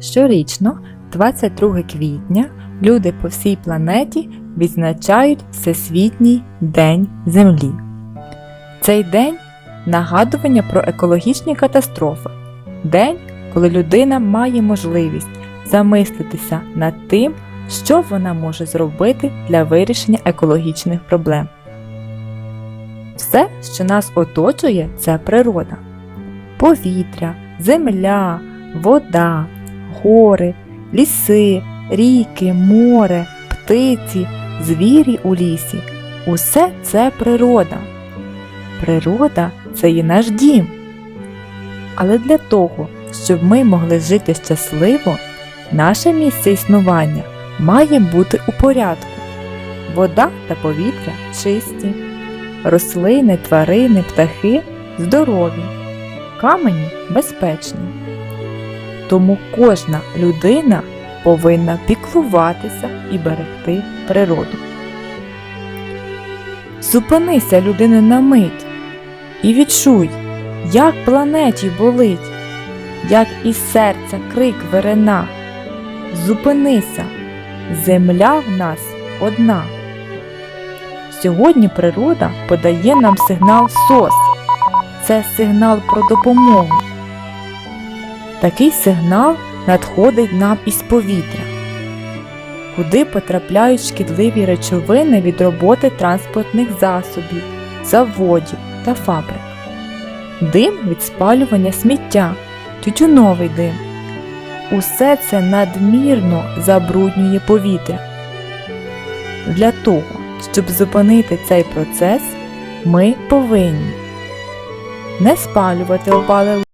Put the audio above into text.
Щорічно, 22 квітня, люди по всій планеті відзначають Всесвітній День Землі. Цей день нагадування про екологічні катастрофи. День, коли людина має можливість замислитися над тим, що вона може зробити для вирішення екологічних проблем. Все, що нас оточує, це природа. Повітря, земля, вода, гори, ліси, ріки, море, птиці, звірі у лісі. Усе це природа. Природа це і наш дім. Але для того, щоб ми могли жити щасливо, наше місце існування має бути у порядку. Вода та повітря чисті, рослини, тварини, птахи здорові, камені безпечні. Тому кожна людина повинна піклуватися і берегти природу. Зупинися, людина, на мить і відчуй, як планеті болить, як із серця крик верена. Зупинися, земля в нас одна. Сьогодні природа подає нам сигнал СОС. Це сигнал про допомогу. Такий сигнал надходить нам із повітря, куди потрапляють шкідливі речовини від роботи транспортних засобів, заводів та фабрик. Дим від спалювання сміття, тютюновий дим. Усе це надмірно забруднює повітря. Для того, щоб зупинити цей процес, ми повинні не спалювати опале